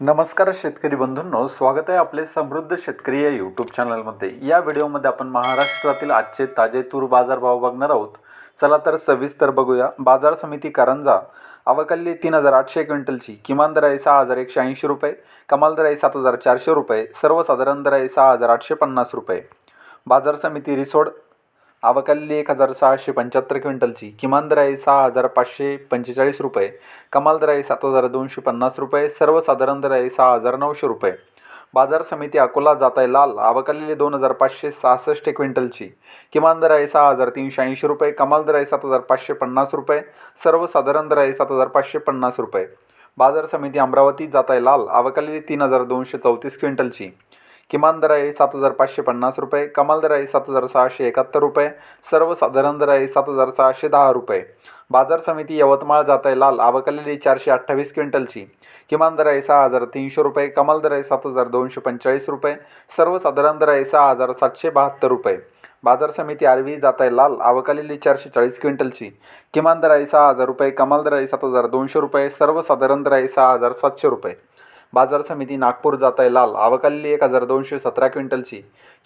नमस्कार शेतकरी बंधूंनो स्वागत आहे आपले समृद्ध शेतकरी या यूट्यूब चॅनलमध्ये या व्हिडिओमध्ये आपण महाराष्ट्रातील आजचे ताजे तूर बाजारभाव बघणार आहोत. चला तर सविस्तर बघूया. बाजार समिती कारंजा अवकल्ली तीन हजार आठशे क्विंटलची किमान दर आहे सहा हजार एकशे ऐंशी रुपये कमाल दर आहे सात हजार चारशे रुपये सर्वसाधारण दर आहे सहा हजार आठशे पन्नास रुपये. बाजार समिती रिसोड अवकाली एक हजार सहाशे पंच्याहत्तर क्विंटलची. किमान दर आहे सहा हजार पाचशे पंचेचाळीस रुपये. कमाल दर आहे सात हजार दोनशे पन्नास रुपये. सर्वसाधारण दर आहे सहा हजार नऊशे रुपये. बाजार समिती अकोला जात आहे लाल अवकालेली दोन हजार पाचशे सहासष्ट क्विंटलची. किमान दर आहे सहा हजार तीनशे ऐंशी रुपये. कमाल दर आहे सात हजार पाचशे पन्नास रुपये. सर्वसाधारण दर आहे सात हजार पाचशे पन्नास रुपये. बाजार समिती अमरावती जात आहे लाल अवकालेली तीन हजार दोनशे चौतीस क्विंटलची. किमान दर आहे सात हजार पाचशे पन्नास रुपये कमाल दर आहे सात हजार सहाशे एकाहत्तर रुपये सर्वसाधारण दर आहे सात हजार सहाशे दहा रुपये. बाजार समिती यवतमाळ जात आहे लाल आवकलेली चारशे अठ्ठावीस क्विंटलची. किमान दर आहे सहा हजार तीनशे रुपये कमाल दर आहे सात हजार दोनशे पंचेचाळीस रुपये सर्वसाधारण दर आहे सहा हजार सातशे बहात्तर रुपये. बाजार समिती आरवी जात आहे लाल आवकलेली चारशे चाळीस क्विंटलची. किमान दर आहे सहा हजार रुपये कमाल दर आहे सात हजार दोनशे रुपये सर्वसाधारण दर आहे सहा हजार सातशे रुपये. बाजार समिती नागपूर जात आहे लाल. अवकालेली एक हजार दोनशे सतरा क्विंटलची.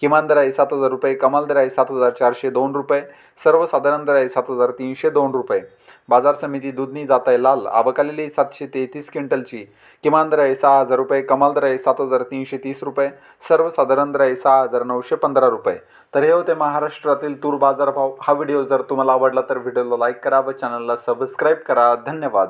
किमान दर आहे सात हजार रुपये कमाल दर आहे सात हजार चारशे दोन रुपये सर्वसाधारण दर आहे सात हजार तीनशे दोन रुपये. बाजार समिती दुधनी जात आहे लाल. आवकालेली सातशे तेहतीस क्विंटलची. किमान दर आहे सहा हजार रुपये कमाल दर आहे सात हजार तीनशे तीस रुपये सर्वसाधारण दर आहे सहा हजार नऊशे पंधरा रुपये. तर हे होते महाराष्ट्रातील तूर बाजारभाव. हा व्हिडिओ जर तुम्हाला आवडला तर व्हिडिओला लाईक करा व चॅनलला सबस्क्राईब करा. धन्यवाद.